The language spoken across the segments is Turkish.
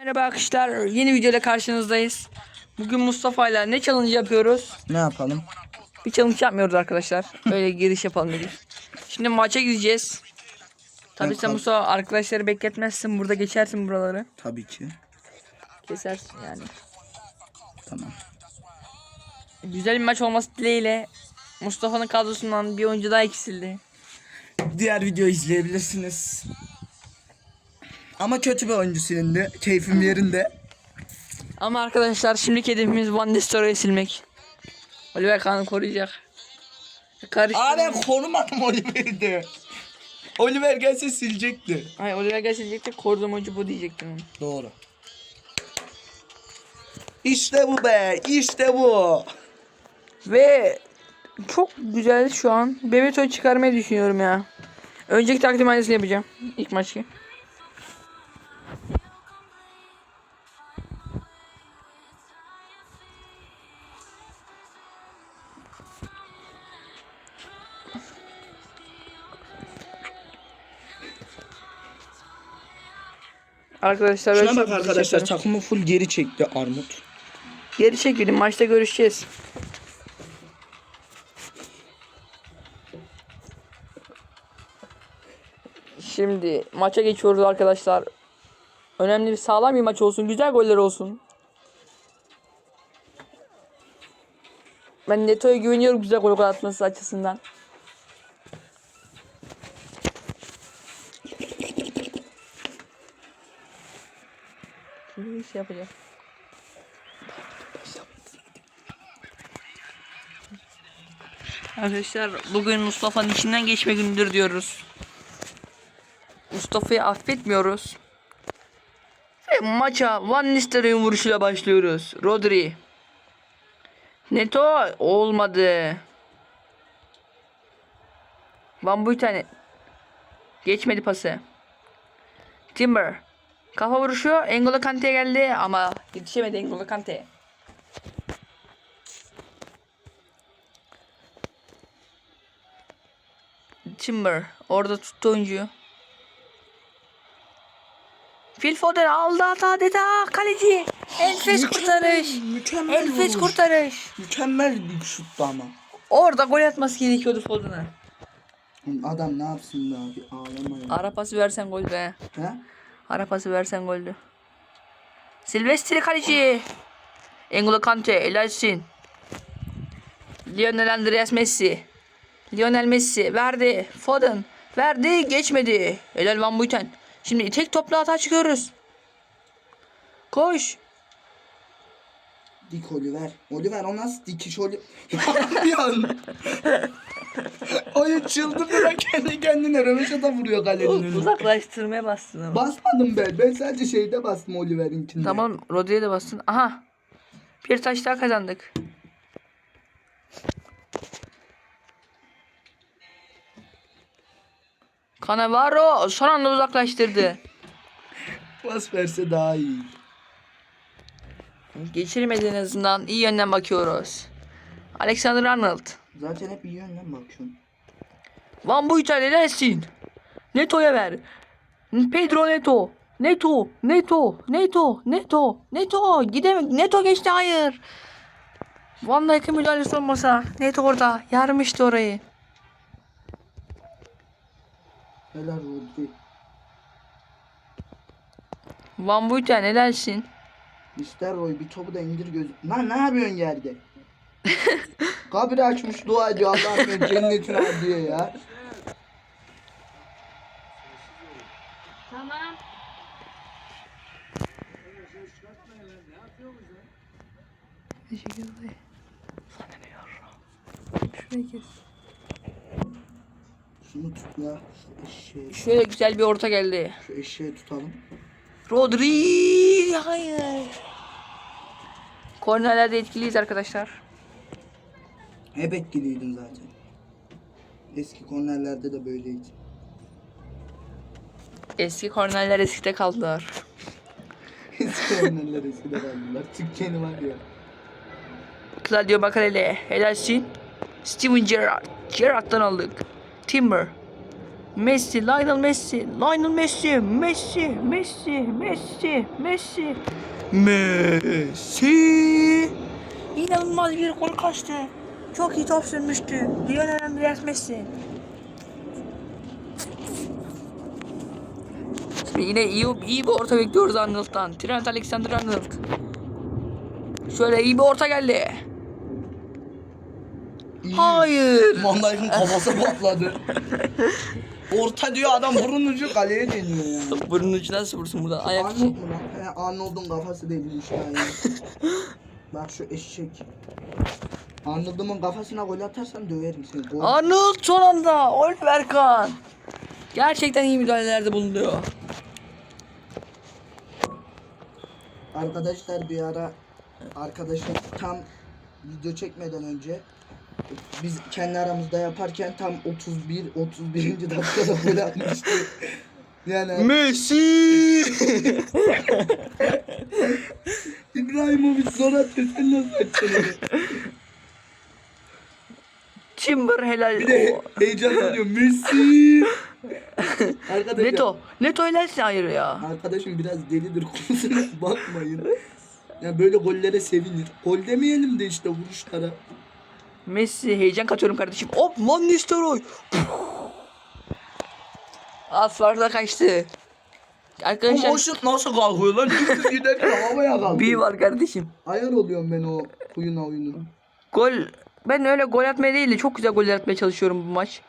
Merhaba arkadaşlar. Yeni videoyla karşınızdayız. Bugün Mustafa ile ne challenge yapıyoruz? Ne yapalım? Bir challenge yapmıyoruz arkadaşlar. Öyle giriş yapalım dedik. Şimdi maça gideceğiz. Tabii sen Mustafa arkadaşları bekletmezsin. Burada geçersin buraları. Tabii ki. Kesersin yani. Tamam. Güzel bir maç olması dileğiyle Mustafa'nın kadrosundan bir oyuncu daha eksildi. Diğer videoyu izleyebilirsiniz. Ama kötü bir oyuncu silindi. Keyfim yerinde. Ama arkadaşlar şimdiki hedefimiz Van Nistelrooy'u silmek. Oliver Kahn'ı koruyacak. Karıştı. Aa ben korumadım Oliver'i de. Oliver gelse silecekti. Hayır Oliver gel silecekti. Koruduğum oyuncu bu diyecektim. Doğru. İşte bu be. işte bu. Ve çok güzel şu an. Bebeto'yu çıkarmayı düşünüyorum ya. Önceki takdim aynısını yapacağım. İlk maç Arkadaşlar Şuna bak arkadaşlar takımı full geri çekti Armut. Geri çekilin maçta görüşeceğiz. Şimdi maça geçiyoruz arkadaşlar. Önemli bir sağlam bir maç olsun. Güzel goller olsun. Ben Neto'ya güveniyorum güzel gol atması açısından. Bir şey yapacağım. Arkadaşlar bugün Mustafa'nın içinden geçme günüdür diyoruz. Mustafa'yı affetmiyoruz. Ve maça Van Nistelrooy'un vuruşuyla başlıyoruz. Rodri. Neto olmadı. Van Buiten geçmedi pası. Timber kafa vuruşu N'Golo Kante'ye geldi ama yetişemedi N'Golo Kante. Timber orada tuttu oyuncuyu. Phil Foden aldı hata adeta kaleci. Enfes kurtarış. Mükemmel Enfes vuruş. kurtarış. Mükemmel bir şuttu ama. Orada gol atması gerekiyordu Foden'a. Adam ne yapsın be abi ağlama ya. Ara pası versen gol be. He? Ara pası versen goldü. Silvestri kaleci. N'Golo Kante helalsin. Lionel Andreas Messi. Lionel Messi verdi. Foden verdi geçmedi. Helal Van Buiten. Şimdi tek topla hata çıkıyoruz. Koş. Dik Oliver. Oliver o nasıl dikiş Oliver? bir an. Oyun çıldırdı da kendi kendine röveşata vuruyor kalenin önüne. Uzaklaştırmaya bastın ama. Basmadım ben. Ben sadece şeyde bastım Oliver'inkinde. Tamam Rodri'ye de bastın. Aha. Bir taş daha kazandık. Cannavaro son anda uzaklaştırdı. Bas verse daha iyi. Geçirmedi en azından. iyi yönden bakıyoruz. Alexander Arnold. Zaten hep iyi yönden bakıyorsun. Van Buiten helalsin. Neto'ya ver. Pedro Neto. Neto. Neto. Neto. Neto. Neto. Gidemek. Neto geçti hayır. Van Dijk'in müdahalesi olmasa. Neto orada. Yarmıştı orayı. Helal Rodri. Van Buiten helalsin. Mister Roy bir topu da indir gözü. Lan ne yapıyorsun yerde? Kabri açmış dua ediyor Allah'ım cennetine al diye ya. Tamam. Teşekkür ederim. Sana ne kes. Şunu tut ya. Şu eşeği, Şöyle güzel bir orta geldi. şu eşeği tutalım. Rodri hayır. Kornerlerde etkiliyiz arkadaşlar. Hep etkiliydin zaten. Eski kornerlerde de böyleydi. Eski kornerler eskide kaldılar. Eski kornerler eskide kaldılar. Türkçeni var ya. Claudio Bakalele helalsin. Steven Gerrard. Gerrard'dan aldık. Timber. Messi, Lionel Messi, Lionel Messi, Messi, Messi, Messi, Messi. Messi. İnanılmaz bir gol kaçtı. Çok iyi top sürmüştü. Lionel Andreas Messi. Şimdi yine iyi, iyi bir orta bekliyoruz Arnold'dan. Trent Alexander-Arnold. Şöyle iyi bir orta geldi. Hayır. Van Dijk'in kafası patladı. Orta diyor adam burun ucu kaleye deniyor ya. Burnun ucuna nasıl vursun burada? Ayak Arnold mu lan? He, Arnold'un kafası değilmiş yani. Bak şu eşek. Arnold'umun kafasına gol atarsan döverim seni. Gol. Arnold son anda. Oliver Kahn. Gerçekten iyi müdahalelerde bulunuyor. Arkadaşlar bir ara arkadaşım tam video çekmeden önce biz kendi aramızda yaparken tam 31 31. dakikada gol atmıştı. Yani Messi. İbrahimovic zor atıyor sen nasıl atacaksın? Timber helal. Bir de heyecanlanıyor Messi. Arkadaşlar, Neto. Neto helalsin hayır ya. Arkadaşım biraz delidir konusuna bakmayın. Ya böyle gollere sevinir. Gol demeyelim de işte vuruşlara. Messi heyecan katıyorum kardeşim. Hop Van Nistelrooy. Az farkla kaçtı. Arkadaşlar O şut nasıl kalkıyor lan? Dümdüz giderken havaya kalkıyor. bir var kardeşim. Ayar oluyorum ben o oyuna oyunu. Gol ben öyle gol atmaya değil de çok güzel goller atmaya çalışıyorum bu maç.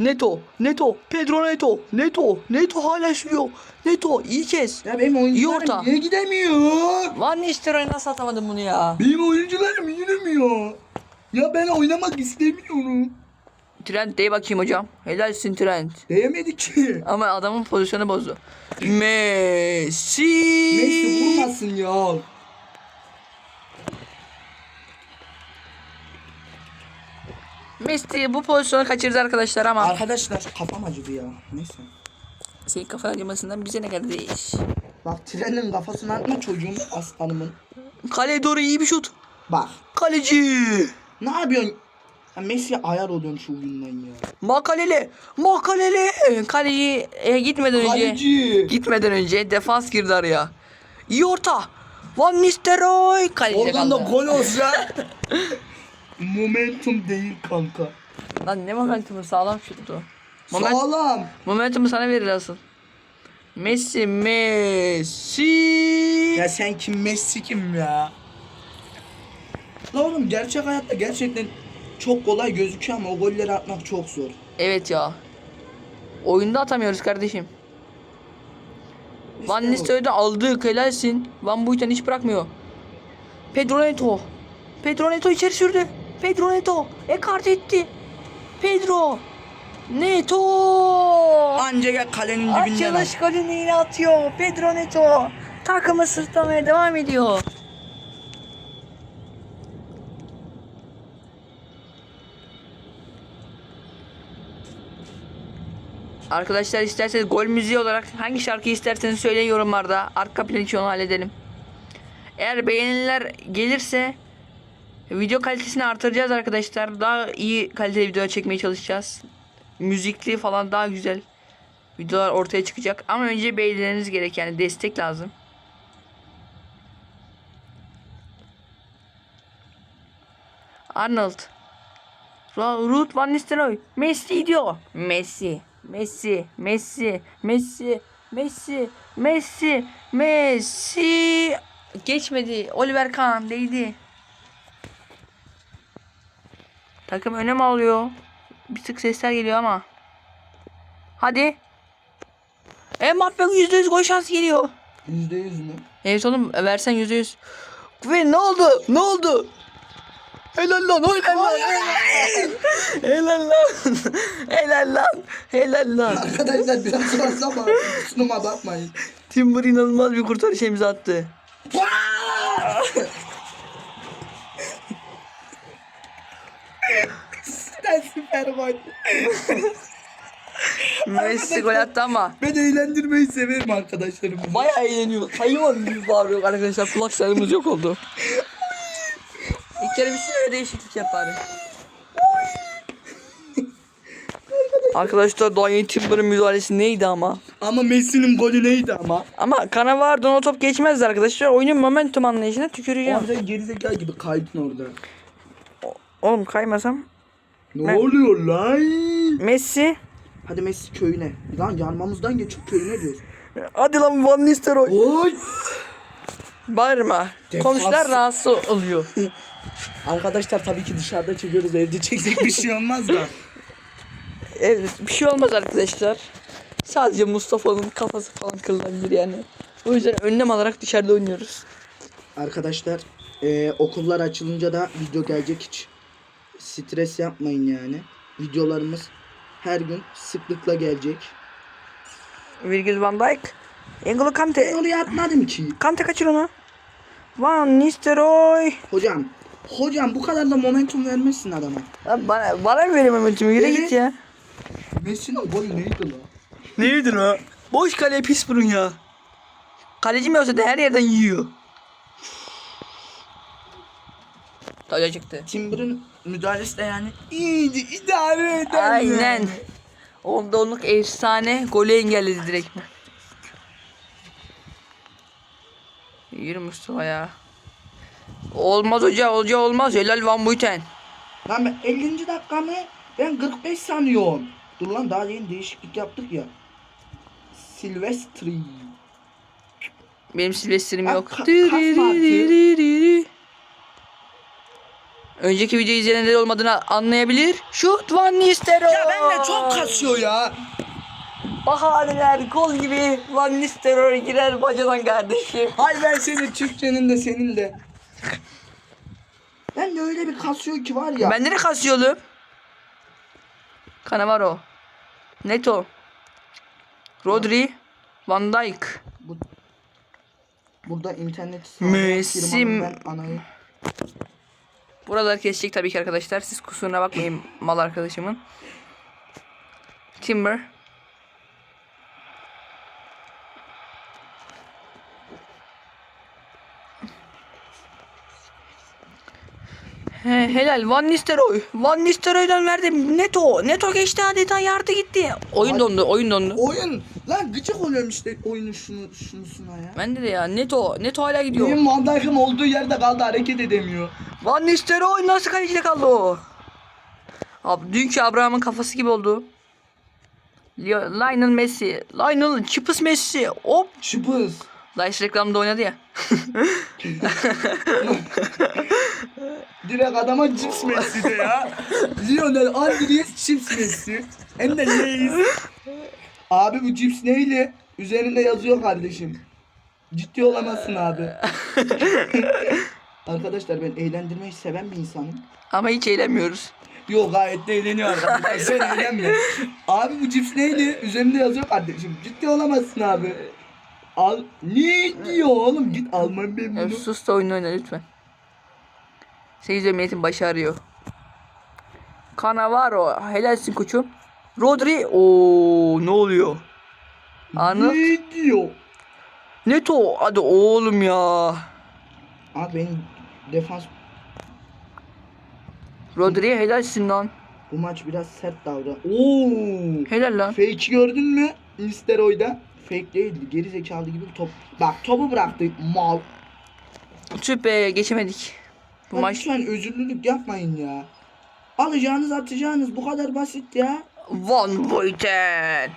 Neto, Neto, Pedro Neto, Neto, Neto hala sürüyor. Neto iyi kes. Ya benim İyi oyuncularım orta. niye gidemiyor? Van Nistelrooy nasıl atamadın bunu ya? Benim oyuncularım yürümüyor. Ya ben oynamak istemiyorum. Trent de bakayım hocam. Helalsin Trent. Değemedi ki. Ama adamın pozisyonu bozdu. Messi. Messi vurmasın ya. Messi bu pozisyonu kaçırdı arkadaşlar ama Arkadaşlar kafam acıdı ya. Neyse. senin kafa acımasından bize ne kardeş? Bak trenin kafasına atma çocuğum aslanımın. Kaleye doğru iyi bir şut. Bak. Kaleci. Ne yapıyorsun? Ya Messi ayar oluyorum şu oyundan ya. Makaleli. Makaleli. Kaleci e, gitmeden önce. Kaleci. Gitmeden önce defans girdi araya. İyi orta. Van Nistelrooy. Kaleci Oradan da kaldı. gol olsa. Momentum değil kanka. Lan ne momentumu sağlam şuttu. Moment, Sağlam. momentumu sana verir asıl. Messi, Messi. Ya sen kim Messi kim ya? La oğlum gerçek hayatta gerçekten çok kolay gözüküyor ama o golleri atmak çok zor. Evet ya. Oyunda atamıyoruz kardeşim. Van İşte. Nistelrooy'da aldık helalsin. Van Buiten hiç bırakmıyor. Pedro Neto. Pedro Neto içeri sürdü. Pedro Neto. Ekart etti. Pedro. Neto. Anca gel kalenin dibinden Açılış golünü yine atıyor. Pedro Neto. Takımı sırtlamaya devam ediyor. Arkadaşlar isterseniz gol müziği olarak hangi şarkıyı isterseniz söyleyin yorumlarda. Arka plan için onu halledelim. Eğer beğeniler gelirse video kalitesini artıracağız arkadaşlar. Daha iyi kaliteli video çekmeye çalışacağız. Müzikli falan daha güzel videolar ortaya çıkacak. Ama önce beğenileriniz gerek yani destek lazım. Arnold. Ruth Van Nistelrooy. Messi diyor. Messi. Messi. Messi. Messi. Messi. Messi. Messi. Geçmedi. Oliver Kahn değdi. Takım önem alıyor. Bir tık sesler geliyor ama. Hadi. Mbappe %100 gol şansı geliyor. Yüzde yüz mü? Evet oğlum versen %100. Ve ne oldu? Ne oldu? Helal lan, helal lan. Helal lan. Helal lan. Helal lan. Arkadaşlar biraz fazla ama kusuruma bakmayın. Timber inanılmaz bir kurtarış imza attı. Sen süper. Messi gol attı ama. Ben eğlendirmeyi severim arkadaşlarım. Bayağı eğleniyor. Hayvan gibi bağırıyor arkadaşlar. Kulak sayımız yok oldu. İlk kere bir sürü değişiklik yap bari. Arkadaşlar Dwayne Timber'ın müdahalesi neydi ama? Ama Messi'nin golü neydi ama? Ama Cannavaro'dan o top geçmezdi arkadaşlar. Oyunun momentum anlayışına tüküreceğim. Orada gerizekalı gibi kaydın orada. Oğlum kaymasam. Ne Ben- oluyor lan? Messi. Hadi Messi köyüne. Lan yanmamızdan geçip köyüne diyoruz. Hadi lan Van Nistelrooy. Oy! Bağırma. Defans. Komşular rahatsız oluyor. Arkadaşlar tabii ki dışarıda çekiyoruz. Evde çeksek bir şey olmaz da. Evet bir şey olmaz arkadaşlar. Sadece Mustafa'nın kafası falan kırılabilir yani. O yüzden önlem alarak dışarıda oynuyoruz. Arkadaşlar eee, okullar açılınca da video gelecek hiç stres yapmayın yani. Videolarımız her gün sıklıkla gelecek. Virgil van Dijk. N'Golo Ben Kante. oraya atmadım ki. Kante kaçır onu. Van Nistelrooy. Hocam, hocam bu kadar da momentum vermezsin adama. Lan bana, bana mı veriyor momentumu? Yürü Evet. git ya. Messi'nin golü neydi lan? Neydi o? Boş kale pis burun ya. Kaleci mi olsa da her yerden yiyor. Taca çıktı. Timber'ın müdahalesi de yani iyiydi, idare eder Aynen. yani. Onda onluk efsane golü engelledi direkt? Yürü Mustafa ya. Olmaz hoca, hoca olmaz. Helal Van Buiten. Lan ben 50. dakika mı? Ben 45 sanıyorum. Dur lan daha yeni değişiklik yaptık ya. Silvestri. Benim Silvester'im Ha, yok. ka- Önceki videoyu izleyenler olmadığını anlayabilir. Şut Van Nistelrooy. Ya ben de çok kasıyor ya. Bahaneler gol gibi Van Nistelrooy girer bacadan kardeşim. Hay ben senin Türkçenin de senin de. Ben de öyle bir kasıyor ki var ya. Bende de kasıyor oğlum. Cannavaro. Neto. Rodri. Van Dijk. Bu, burada internet Messi- ben anayı. Buraları kesecek tabii ki arkadaşlar. Siz kusuruna bakmayın mal arkadaşımın. Timber. He, helal Van Nistelrooy. Van Nistelrooy'dan verdim. Neto. Neto geçti adeta yardı gitti. Oyun Ay- dondu. Oyun dondu. Oyun lan gıcık oluyorum işte oyunun şunu şunusuna ya. Bende de ya. Neto. Neto hala gidiyor. Benim Van Dijk'ım olduğu yerde kaldı hareket edemiyor. Van Nistelrooy nasıl kalecide kaldı o? Abi dünkü Abraham'ın kafası gibi oldu. Lionel Messi. Lionel çıpıs Messi. Hop. Çıpız. Dice reklamda oynadı ya. Direkt adama cips Messi de ya. Lionel Andres cips Messi. Hem de Lay's. Abi bu cips neyle? Üzerinde yazıyor kardeşim. Ciddi olamazsın abi. Arkadaşlar ben eğlendirmeyi seven bir insanım. Ama hiç eğlenmiyoruz. Yok gayet de eğleniyor arkadaşlar. Sen eğlenme. Abi bu cips neydi? Üzerinde yazıyor kardeşim. Ciddi olamazsın abi. Al. Ne diyor oğlum? Git Alman ben Ya bunu. sus da oyun oyna lütfen. Seyirci emniyetin başı arıyor. Cannavaro. Helalsin koçum. Rodri. Oo ne oluyor? Arnold. Ne diyor? Neto. Hadi oğlum ya. Abi benim defans Rodri'ye helalsin lan. bu maç biraz sert davran. Oo! Helal lan. Fake gördün mü? Instaroy'da. Fake değildi. Geri zekalı gibi top. Bak topu bıraktı. Mal. Tüh be geçemedik. Bu Bak, maç Lütfen özürlülük yapmayın ya. Alacağınız atacağınız bu kadar basit ya. Van Buiten.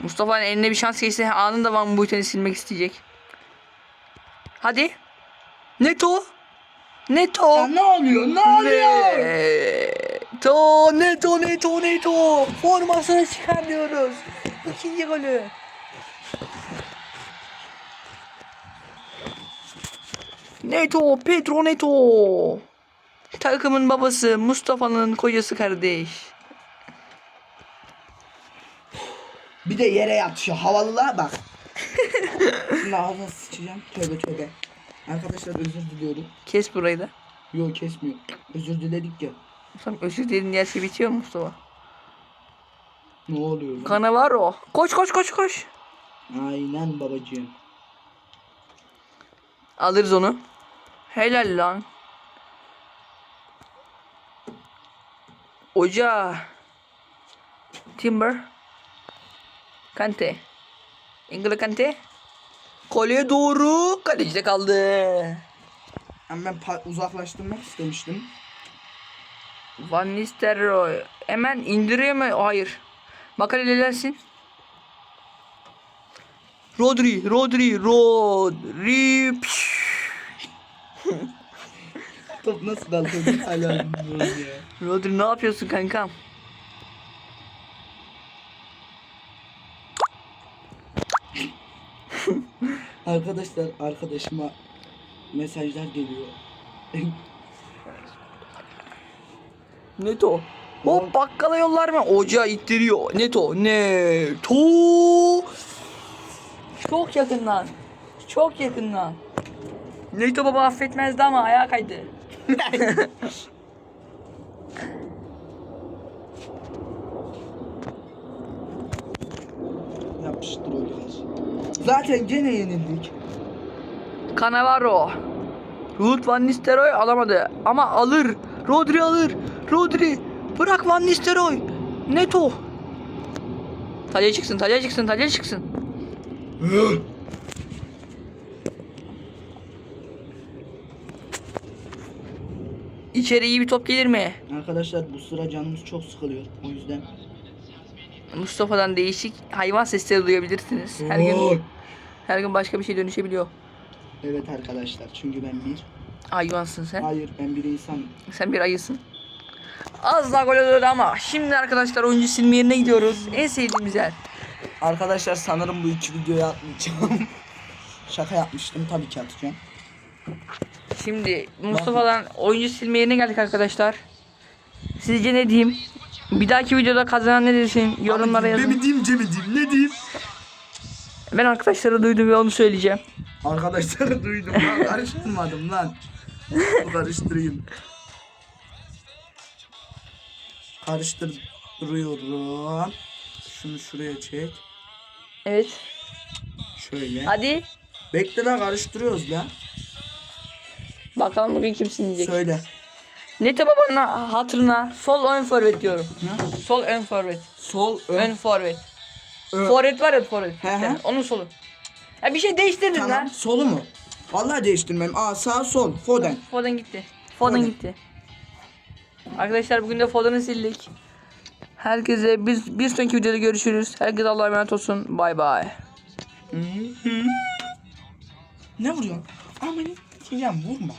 Mustafa'nın eline bir şans geçse anında Van Buiten'i silmek isteyecek. Hadi. Neto. Neto. Ya ne oluyor? Ne oluyor? Neto. Neto. Neto. Neto. Formasını çıkar diyoruz. İkinci golü. Neto. Pedro Neto. Takımın babası Mustafa'nın kocası kardeş. Bir de yere yatıyor. Havalılığa bak. Şimdi ağzına sıçacağım. Tövbe tövbe. Arkadaşlar özür diliyorum. Kes burayı da. Yok kesmiyor. Özür diledik ya. Mustafa özür dilerin yerse bitiyor mu Mustafa? Ne oluyor lan? Cannavaro. Koş koş koş koş. Aynen babacığım. Alırız onu. Helal lan. Hoca. Timber. Kante. Ingolo Kante. Koleye doğru. Kalecide kaldı. Ama ben uzaklaştırmak istemiştim. Van Nistelrooy. Hemen indiriyor mu? Hayır. Bakalım ilerlesin. Rodri, Rodri, Rodri. Top nasıl kaldı? Hala ya. Rodri ne yapıyorsun kankam? Arkadaşlar arkadaşıma mesajlar geliyor. Neto. Hop bakkala yollar mı? Ocağı ittiriyor. Neto. Neto. Çok yakından. Çok yakından. Neto baba affetmezdi ama ayağa kaydı. Yapıştır oyunlar. Zaten gene yenildik. Cannavaro. Ruud Van Nistelrooy alamadı ama alır. Rodri alır. Rodri bırak Van Nistelrooy. Neto. Talya çıksın, talya çıksın, talya çıksın. İçeri iyi bir top gelir mi? Arkadaşlar bu sıra canımız çok sıkılıyor. O yüzden. Mustafa'dan değişik hayvan sesleri duyabilirsiniz. Her gün her gün başka bir şey dönüşebiliyor. Evet arkadaşlar çünkü ben bir. Hayvansın sen. Hayır ben bir insan. Sen bir ayısın. Az daha gol oluyordu ama şimdi arkadaşlar oyuncu silme yerine gidiyoruz. En sevdiğimiz yer. Arkadaşlar sanırım bu iki videoyu atmayacağım. Şaka yapmıştım tabii ki atacağım. Şimdi Mustafa'dan oyuncu silme yerine geldik arkadaşlar. Sizce ne diyeyim? Bir dahaki videoda kazanan ne desin? Yorumlara yazın. Ne diyeyim Cem'i diyeyim ne diyeyim? Ben arkadaşlara duydum ve onu söyleyeceğim. Arkadaşlar duydum lan karıştırmadım lan. Karıştırayım. Karıştırıyorum. Şunu şuraya çek. Evet. Şöyle. Hadi. Bekle lan karıştırıyoruz lan. Bakalım bugün kim silinecek. Söyle. Nete babanın hatırına sol ön forvet diyorum. Ne? Sol ön forvet. Sol ön. Ön forvet. Ö- Forvet var ya forvet. He he. Yani onun solu. Ya bir şey değiştirdin Tamam. lan. Solu mu? Vallahi değiştirmem. Aa sağ sol. Foden. Foden gitti. Foden Foden. gitti. Arkadaşlar bugün de Foden'ı sildik. Herkese bir, bir sonraki videoda görüşürüz. Herkese Allah'a emanet olsun. Bay bay. Ne vuruyorsun? Aman diyeceğim vurma.